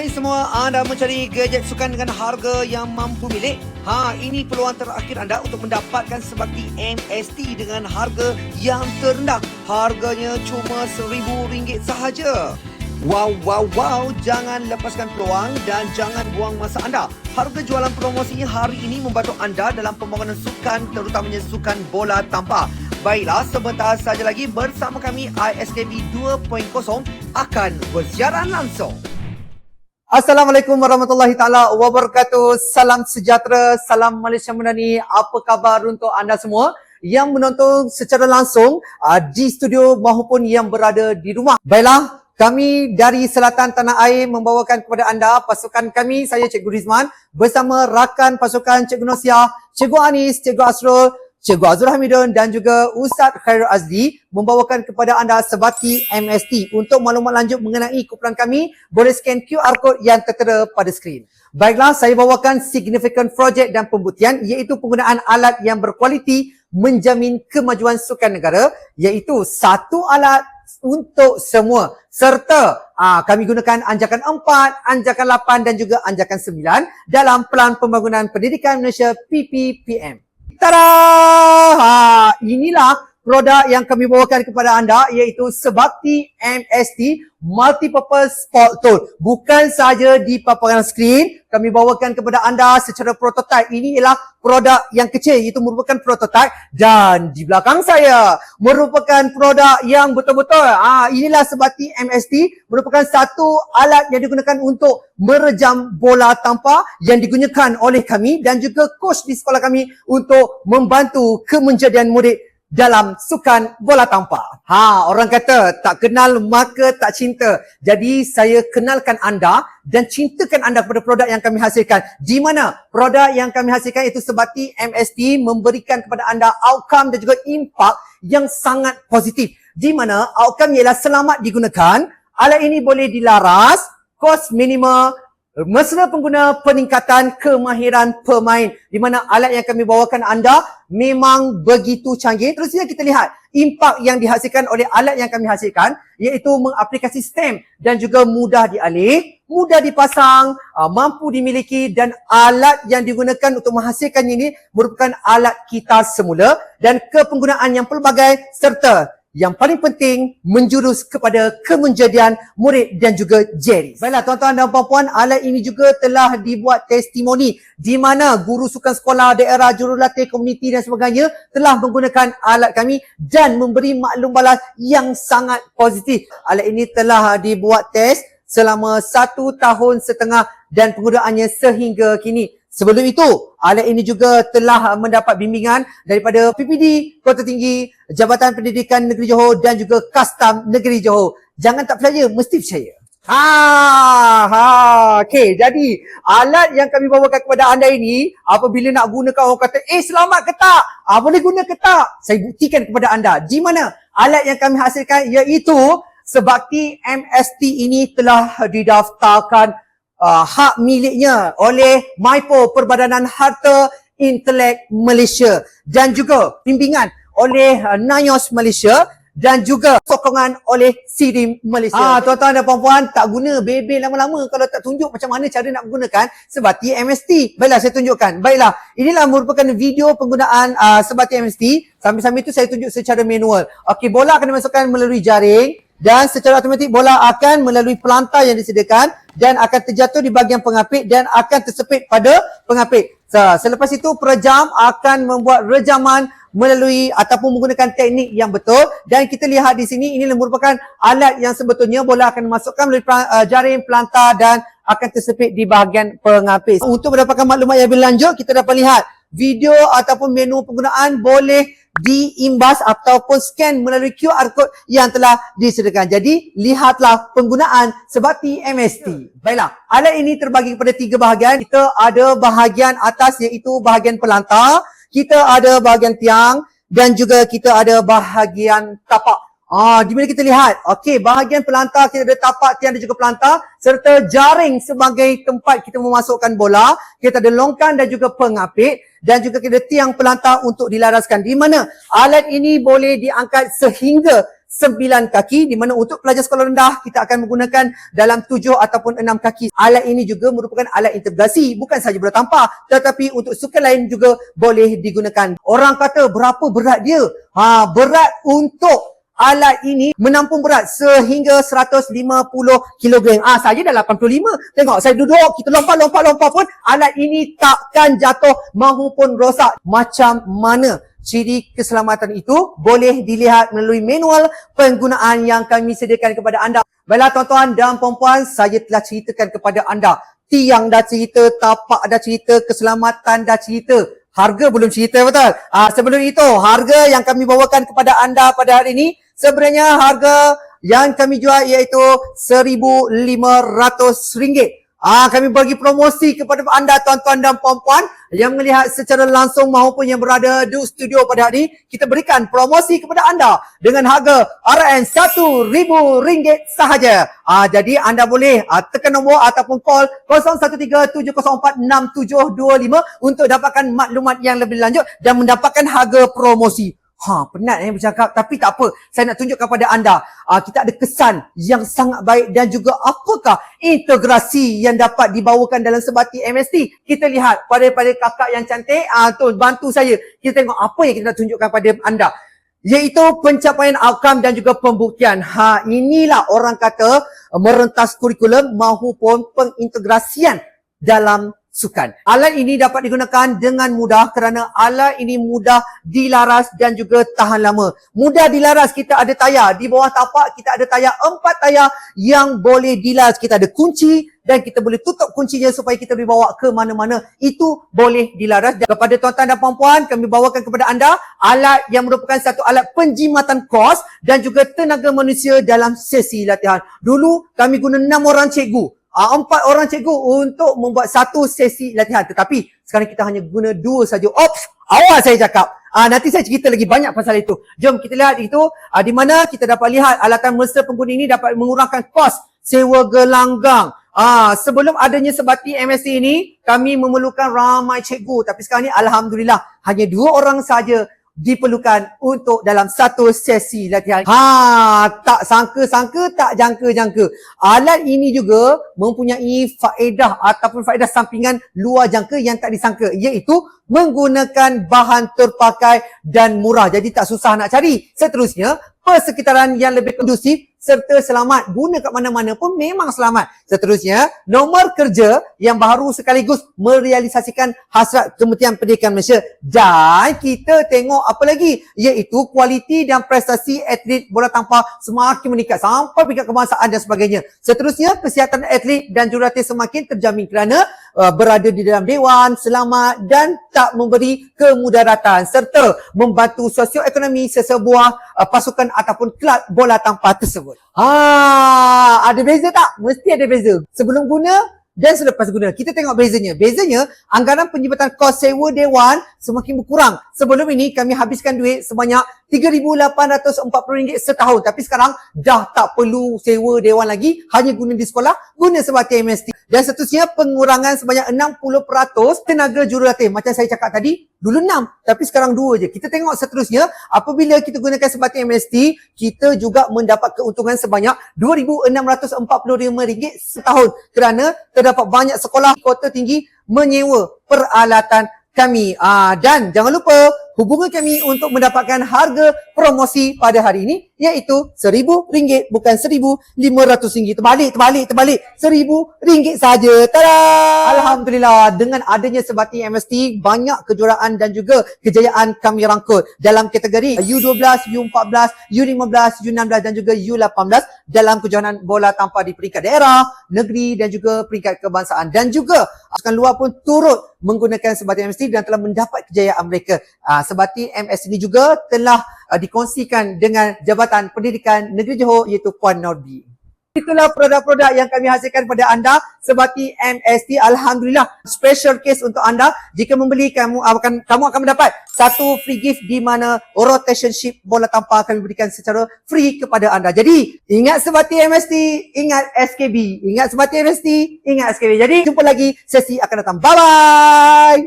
Hai semua, anda mencari gadget sukan dengan harga yang mampu milik? Ha, ini peluang terakhir anda untuk mendapatkan sebakti MST dengan harga yang terendah. Harganya cuma RM1,000 sahaja. Wow, wow, wow. Jangan lepaskan peluang dan jangan buang masa anda. Harga jualan promosi hari ini membantu anda dalam pembangunan sukan terutamanya sukan bola tampar. Baiklah, sebentar saja lagi bersama kami ISKB 2.0 akan bersiaran langsung. Assalamualaikum warahmatullahi taala wabarakatuh. Salam sejahtera, salam Malaysia Menani. Apa khabar untuk anda semua yang menonton secara langsung uh, di studio maupun yang berada di rumah. Baiklah, kami dari Selatan Tanah Air membawakan kepada anda pasukan kami, saya Cikgu Rizman bersama rakan pasukan Cikgu Nosia, Cikgu Anis, Cikgu Asrul, Cikgu Azrul Hamidun dan juga Ustaz Khairul Azli membawakan kepada anda sebati MST. Untuk maklumat lanjut mengenai kumpulan kami, boleh scan QR code yang tertera pada skrin. Baiklah, saya bawakan significant project dan pembuktian iaitu penggunaan alat yang berkualiti menjamin kemajuan sukan negara iaitu satu alat untuk semua serta aa, kami gunakan anjakan 4, anjakan 8 dan juga anjakan 9 dalam Pelan Pembangunan Pendidikan Malaysia PPPM. Tada! Ha, inilah produk yang kami bawakan kepada anda iaitu Sebakti MST Multipurpose Sport Tool. Bukan sahaja di paparan skrin, kami bawakan kepada anda secara prototype. Ini ialah produk yang kecil iaitu merupakan prototype dan di belakang saya merupakan produk yang betul-betul. Ah, inilah Sebakti MST merupakan satu alat yang digunakan untuk merejam bola tampar yang digunakan oleh kami dan juga coach di sekolah kami untuk membantu kemenjadian murid dalam sukan bola tampar. Ha, orang kata tak kenal maka tak cinta. Jadi saya kenalkan anda dan cintakan anda kepada produk yang kami hasilkan. Di mana produk yang kami hasilkan itu sebati MST memberikan kepada anda outcome dan juga impact yang sangat positif. Di mana outcome ialah selamat digunakan, alat ini boleh dilaras, kos minimal Mesra pengguna peningkatan kemahiran pemain di mana alat yang kami bawakan anda memang begitu canggih. Terusnya kita lihat impak yang dihasilkan oleh alat yang kami hasilkan iaitu mengaplikasi stem dan juga mudah dialih, mudah dipasang, ah, mampu dimiliki dan alat yang digunakan untuk menghasilkan ini merupakan alat kita semula dan kepenggunaan yang pelbagai serta yang paling penting menjurus kepada kemenjadian murid dan juga Jerry. Baiklah tuan-tuan dan puan-puan, alat ini juga telah dibuat testimoni di mana guru sukan sekolah daerah jurulatih komuniti dan sebagainya telah menggunakan alat kami dan memberi maklum balas yang sangat positif. Alat ini telah dibuat test selama satu tahun setengah dan penggunaannya sehingga kini. Sebelum itu, alat ini juga telah mendapat bimbingan daripada PPD Kota Tinggi, Jabatan Pendidikan Negeri Johor dan juga Kastam Negeri Johor. Jangan tak percaya, mesti percaya. Ha, ha, okay. Jadi, alat yang kami bawakan kepada anda ini, apabila nak gunakan orang kata, eh selamat ke tak? Ah, boleh guna ke tak? Saya buktikan kepada anda. Di mana alat yang kami hasilkan iaitu sebakti MST ini telah didaftarkan uh, hak miliknya oleh MIPO Perbadanan Harta Intelek Malaysia dan juga bimbingan oleh uh, NIOS Malaysia dan juga sokongan oleh SIRIM Malaysia. Ah, tuan-tuan dan puan-puan, tak guna bebel lama-lama kalau tak tunjuk macam mana cara nak menggunakan sebati MST. Baiklah, saya tunjukkan. Baiklah, inilah merupakan video penggunaan uh, sebati MST. Sambil-sambil itu saya tunjuk secara manual. Okey, bola akan dimasukkan melalui jaring dan secara automatik bola akan melalui pelantar yang disediakan dan akan terjatuh di bahagian pengapit dan akan tersepit pada pengapit. So, selepas itu perejam akan membuat rejaman melalui ataupun menggunakan teknik yang betul dan kita lihat di sini ini merupakan alat yang sebetulnya bola akan dimasukkan melalui uh, jaring pelantar dan akan tersepit di bahagian pengapit. Untuk mendapatkan maklumat yang lebih lanjut kita dapat lihat video ataupun menu penggunaan boleh diimbas ataupun scan melalui QR code yang telah disediakan. Jadi, lihatlah penggunaan sebati MST. Baiklah, alat ini terbagi kepada tiga bahagian. Kita ada bahagian atas iaitu bahagian pelantar, kita ada bahagian tiang dan juga kita ada bahagian tapak. Ah, di mana kita lihat? Okey, bahagian pelantar kita ada tapak, tiang dan juga pelantar serta jaring sebagai tempat kita memasukkan bola. Kita ada longkan dan juga pengapit dan juga kita ada tiang pelantar untuk dilaraskan. Di mana alat ini boleh diangkat sehingga 9 kaki di mana untuk pelajar sekolah rendah kita akan menggunakan dalam 7 ataupun 6 kaki. Alat ini juga merupakan alat integrasi bukan sahaja bola tampar tetapi untuk sukan lain juga boleh digunakan. Orang kata berapa berat dia? Ha, berat untuk alat ini menampung berat sehingga 150 kg. Ah saya dah 85. Tengok saya duduk, kita lompat-lompat-lompat pun alat ini takkan jatuh maupun rosak. Macam mana ciri keselamatan itu boleh dilihat melalui manual penggunaan yang kami sediakan kepada anda. Baiklah tuan-tuan dan puan-puan, saya telah ceritakan kepada anda. Tiang dah cerita, tapak dah cerita, keselamatan dah cerita. Harga belum cerita betul. Ah sebelum itu, harga yang kami bawakan kepada anda pada hari ini Sebenarnya harga yang kami jual iaitu RM1,500. Ah, kami bagi promosi kepada anda tuan-tuan dan puan-puan yang melihat secara langsung maupun yang berada di studio pada hari ini. Kita berikan promosi kepada anda dengan harga RM1,000 sahaja. Ah, jadi anda boleh ah, tekan nombor ataupun call 0137046725 untuk dapatkan maklumat yang lebih lanjut dan mendapatkan harga promosi. Ha, penat eh bercakap tapi tak apa. Saya nak tunjukkan kepada anda. Uh, kita ada kesan yang sangat baik dan juga apakah integrasi yang dapat dibawakan dalam sebati MST. Kita lihat pada pada kakak yang cantik, ah tu bantu saya. Kita tengok apa yang kita nak tunjukkan kepada anda. Iaitu pencapaian outcome dan juga pembuktian. Ha, inilah orang kata merentas kurikulum maupun pengintegrasian dalam sukan. Alat ini dapat digunakan dengan mudah kerana alat ini mudah dilaras dan juga tahan lama. Mudah dilaras, kita ada tayar. Di bawah tapak kita ada tayar, empat tayar yang boleh dilaras. Kita ada kunci dan kita boleh tutup kuncinya supaya kita boleh bawa ke mana-mana. Itu boleh dilaras. Dan kepada tuan-tuan dan puan-puan, kami bawakan kepada anda alat yang merupakan satu alat penjimatan kos dan juga tenaga manusia dalam sesi latihan. Dulu kami guna enam orang cikgu uh, empat orang cikgu untuk membuat satu sesi latihan. Tetapi sekarang kita hanya guna dua saja. Ops, awal saya cakap. Uh, nanti saya cerita lagi banyak pasal itu. Jom kita lihat itu uh, di mana kita dapat lihat alatan mesra pengguna ini dapat mengurangkan kos sewa gelanggang. Ah, sebelum adanya sebati MSc ini, kami memerlukan ramai cikgu. Tapi sekarang ni Alhamdulillah, hanya dua orang saja diperlukan untuk dalam satu sesi latihan. Ha, tak sangka-sangka, tak jangka-jangka. Alat ini juga mempunyai faedah ataupun faedah sampingan luar jangka yang tak disangka iaitu menggunakan bahan terpakai dan murah. Jadi tak susah nak cari. Seterusnya, persekitaran yang lebih kondusif serta selamat. Guna kat mana-mana pun memang selamat. Seterusnya, nomor kerja yang baru sekaligus merealisasikan hasrat Kementerian Pendidikan Malaysia. Dan kita tengok apa lagi? Iaitu kualiti dan prestasi atlet bola tampar semakin meningkat sampai peringkat kebangsaan dan sebagainya. Seterusnya, kesihatan atlet dan jurulatih semakin terjamin kerana uh, berada di dalam dewan, selamat dan tak memberi kemudaratan serta membantu sosioekonomi sesebuah uh, pasukan ataupun kelab bola tampar tersebut tersebut. Ha, ada beza tak? Mesti ada beza. Sebelum guna dan selepas guna. Kita tengok bezanya. Bezanya, anggaran penjimatan kos sewa dewan semakin berkurang. Sebelum ini kami habiskan duit sebanyak RM3,840 setahun. Tapi sekarang dah tak perlu sewa dewan lagi. Hanya guna di sekolah, guna sebagai MST. Dan seterusnya pengurangan sebanyak 60% tenaga jurulatih. Macam saya cakap tadi, dulu 6 tapi sekarang 2 je. Kita tengok seterusnya, apabila kita gunakan sebagai MST, kita juga mendapat keuntungan sebanyak RM2,645 setahun. Kerana terdapat banyak sekolah kota tinggi menyewa peralatan kami. Ah, dan jangan lupa hubungi kami untuk mendapatkan harga promosi pada hari ini iaitu RM1,000 bukan RM1,500. Terbalik, terbalik, terbalik. RM1,000 saja. Tada! Alhamdulillah dengan adanya sebati MST banyak kejuaraan dan juga kejayaan kami rangkul dalam kategori U12, U14, U15, U16 dan juga U18 dalam kejohanan bola tanpa di peringkat daerah, negeri dan juga peringkat kebangsaan dan juga pasukan luar pun turut menggunakan sebati MST dan telah mendapat kejayaan mereka. Uh, sebati MS ini juga telah uh, dikongsikan dengan Jabatan Pendidikan Negeri Johor iaitu Puan Nordi. Itulah produk-produk yang kami hasilkan kepada anda sebati MST. Alhamdulillah, special case untuk anda. Jika membeli, kamu akan kamu akan mendapat satu free gift di mana rotation ship bola tampar kami berikan secara free kepada anda. Jadi, ingat sebati MST, ingat SKB. Ingat sebati MST, ingat SKB. Jadi, jumpa lagi sesi akan datang. Bye-bye!